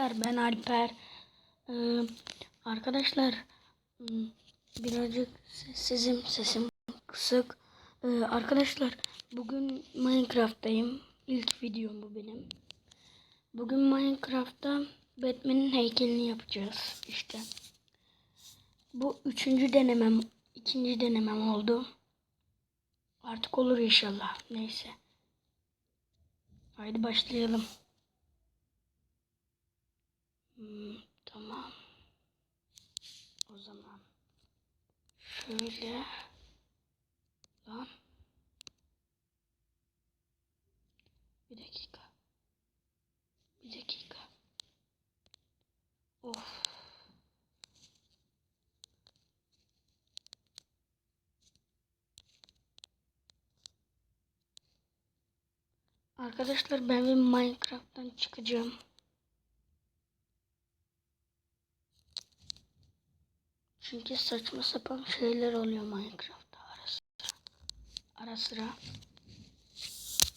Arkadaşlar ben Alper. Ee, arkadaşlar hmm, birazcık sessizim sesim kısık. Ee, arkadaşlar bugün Minecraft'tayım. İlk videom bu benim. Bugün Minecraft'ta Batman'in heykelini yapacağız işte. Bu üçüncü denemem, ikinci denemem oldu. Artık olur inşallah. Neyse. Haydi başlayalım. Hmm, tamam. O zaman şöyle lan bir dakika. Bir dakika. Of. Arkadaşlar ben bir Minecraft'tan çıkacağım. Çünkü saçma sapan şeyler oluyor Minecraft'ta ara sıra. Ara sıra.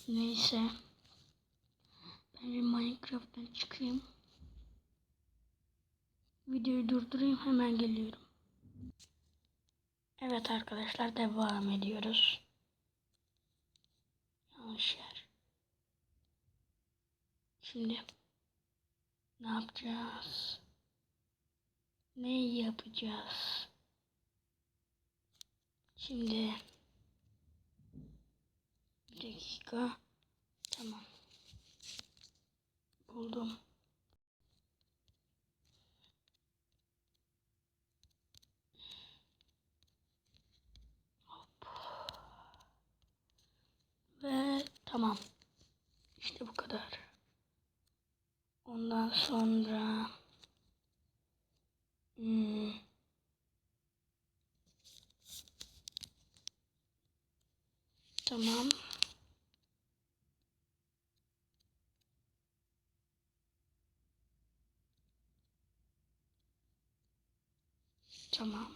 Neyse. Ben bir Minecraft'tan çıkayım. Videoyu durdurayım hemen geliyorum. Evet arkadaşlar devam ediyoruz. Yanlış yer. Şimdi ne yapacağız? Ne yapacağız? Şimdi bir dakika. Tamam. Buldum. Hop. Ve tamam. İşte bu kadar. Ondan sonra Tamam. Tamam.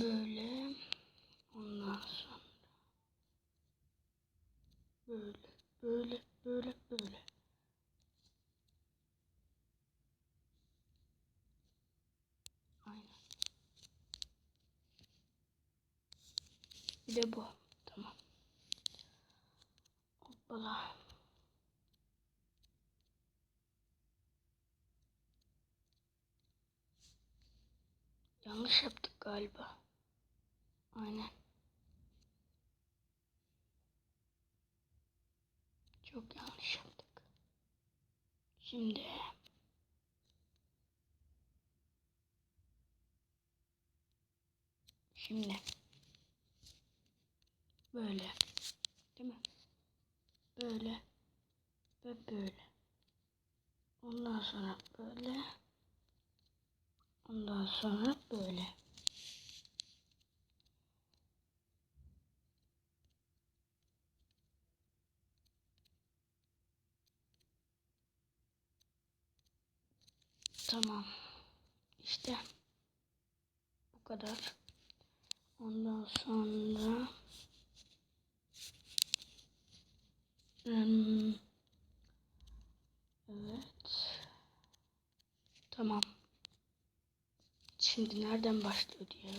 Böyle. Ondan sonra. Böyle. Böyle. Böyle. Böyle. Aynen. Bir de bu. Tamam. Hoppala. Yanlış yaptık galiba. Aynen. Çok yanlış yaptık. Şimdi Şimdi böyle değil mi? Böyle ve böyle. Ondan sonra böyle. Ondan sonra böyle. Tamam. İşte bu kadar. Ondan sonra evet. Tamam. Şimdi nereden başlıyor diye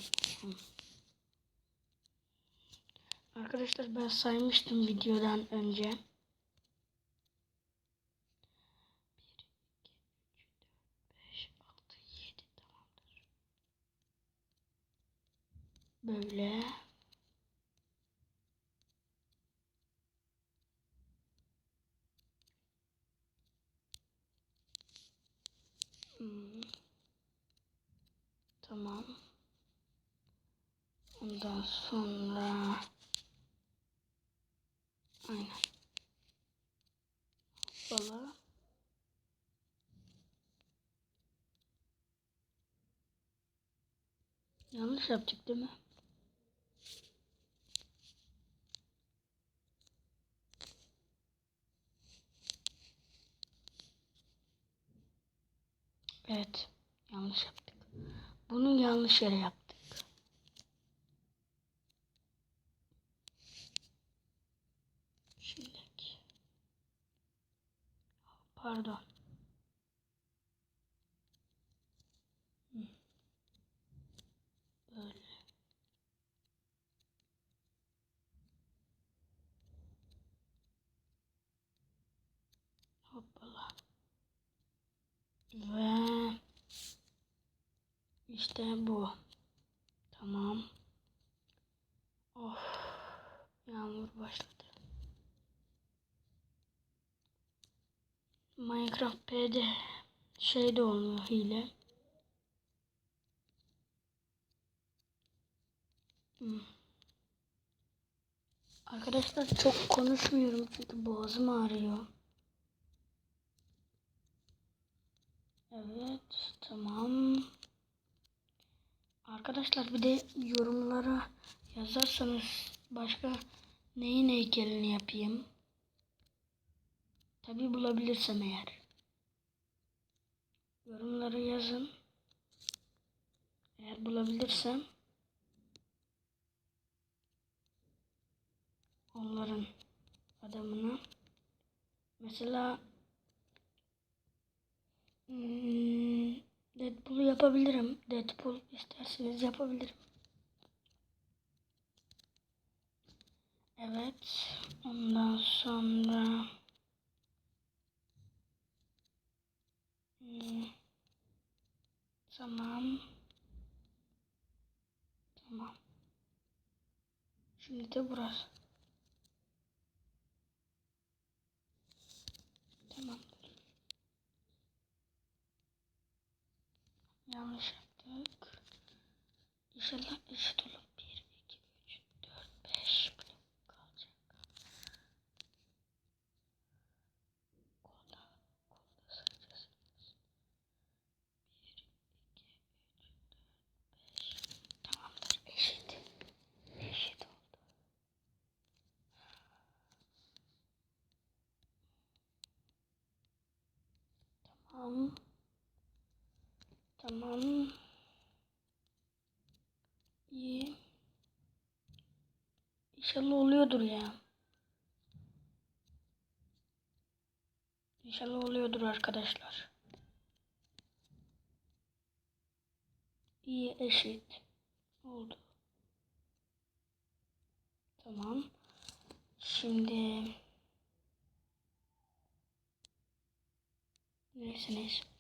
arkadaşlar ben saymıştım videodan önce Böyle. Hmm. Tamam. Ondan sonra aynen. Hoppala. Yanlış yaptık değil mi? Evet. Yanlış yaptık. Bunu yanlış yere yaptık. Ve işte bu. Tamam. Of. Yağmur başladı. Minecraft P'de şey de olmuyor hile. Hmm. Arkadaşlar çok konuşmuyorum çünkü boğazım ağrıyor. Evet, tamam. Arkadaşlar bir de yorumlara yazarsanız başka neyin heykelini yapayım? Tabi bulabilirsem eğer. Yorumlara yazın. Eğer bulabilirsem onların adamına mesela hmm, Deadpool yapabilirim. Deadpool isterseniz yapabilirim. Evet. Ondan sonra hmm, tamam. Tamam. Şimdi de burası. Tamamdır. Yanlış yaptık. İnşallah eşit olur. 1, 2, 3, 4, 5 blok kalacak. Kolda, kolda sayacağız. 1, 2, 3, 4, 5. Tamamdır. Eşit. Eşit oldu. Tamam. Tamam. İyi. İnşallah oluyordur ya. İnşallah oluyordur arkadaşlar. İyi eşit. Oldu. Tamam. Şimdi neyse neyse.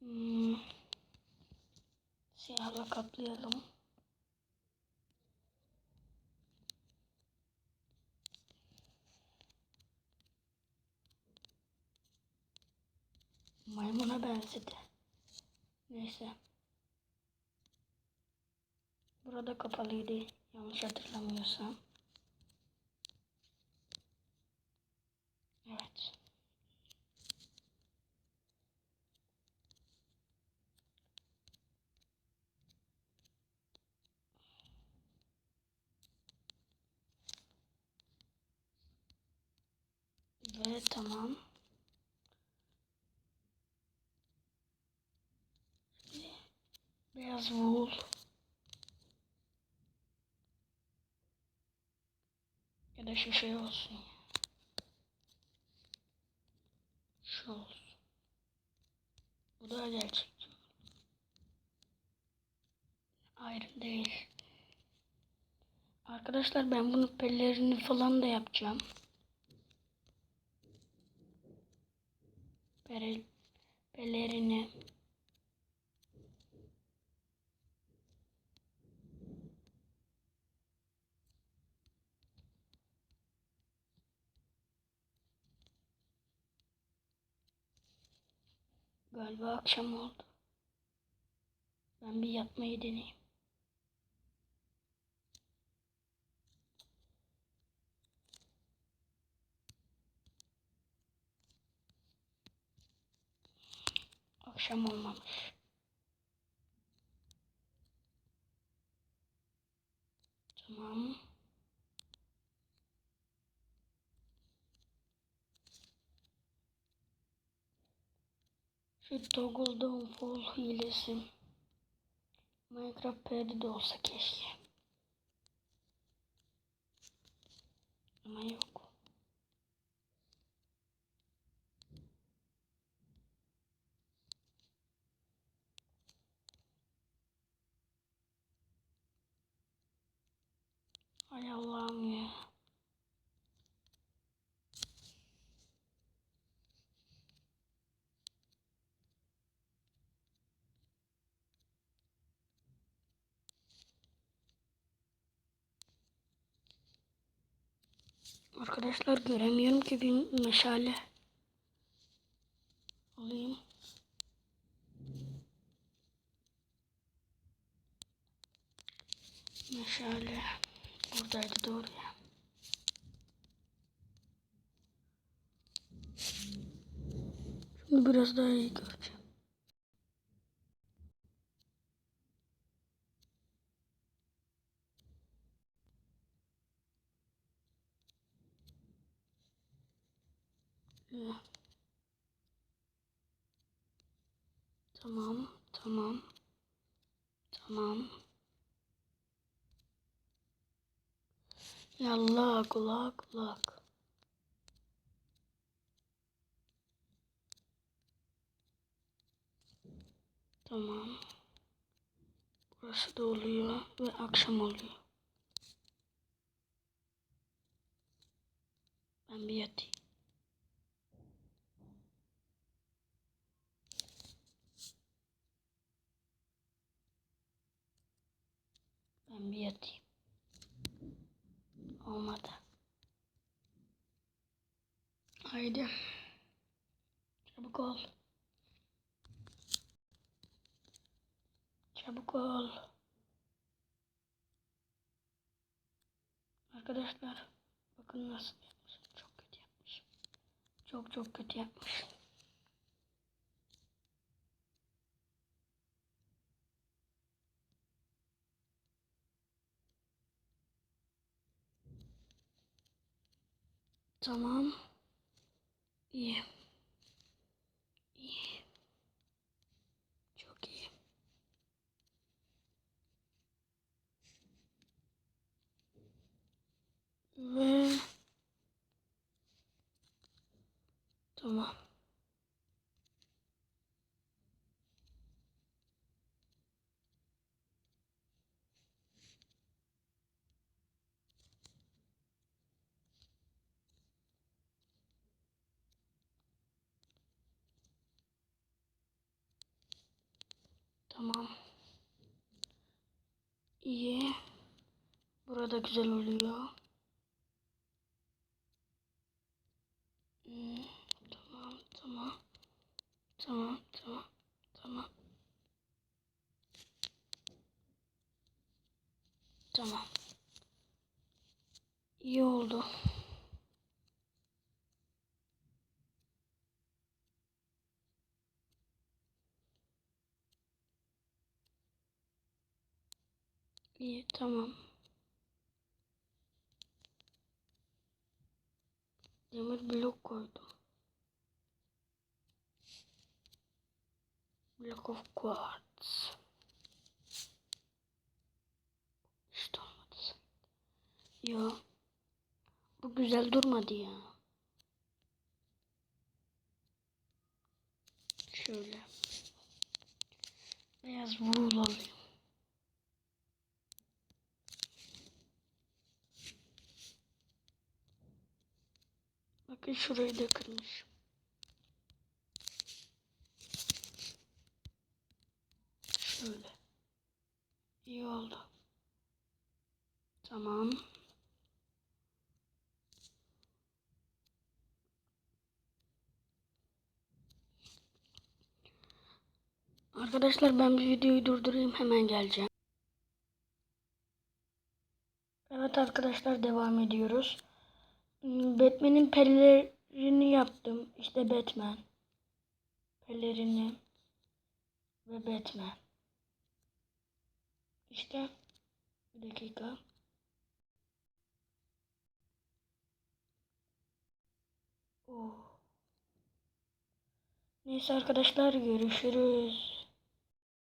Hmm. Siyahla kaplayalım. Maymuna benzedi. Neyse. Burada kapalıydı. Yanlış hatırlamıyorsam. Evet. Ve tamam. Beyaz wool. Ya da şu şey olsun. Şu olsun. Bu da gerçekçi. Ayrı değil. Arkadaşlar ben bunu pelerini falan da yapacağım. Pelerini. Galiba akşam oldu. Ben bir yatmayı deneyeyim. Akşam olmamış. Tamam. Şu toggle downfall hilesi. Minecraft P'de de olsa keşke. Ama yok. Hay Allah'ım ya. Arkadaşlar göremiyorum ki bir meşale alayım. Meşale. Şimdi biraz daha iyi göreceğim. Yallah kulak kulak. Tamam. Burası da oluyor ve akşam oluyor. Ben bir yatayım. Ben bir yatayım. Olmadı. Haydi. Çabuk ol. Çabuk ol. Arkadaşlar bakın nasıl yapmışım. Çok kötü yapmışım. Çok çok kötü yapmışım. Tamam. İyi. İyi. Çok iyi. Ve tamam. Tamam. İyi. Burada güzel oluyor. Hmm, tamam, tamam. Tamam, tamam, tamam. Tamam. İyi oldu. İyi, tamam. Demir blok koydum. Block of quartz. İşte olmadı. Yo. Bu güzel durmadı ya. Şöyle. Beyaz wool alayım. Bakın şurayı da kırmış. Şöyle. İyi oldu. Tamam. Arkadaşlar ben bir videoyu durdurayım hemen geleceğim. Evet arkadaşlar devam ediyoruz. Batman'in pelerini yaptım. İşte Batman. Pelerini ve Batman. İşte bir dakika. Oh. Neyse arkadaşlar görüşürüz.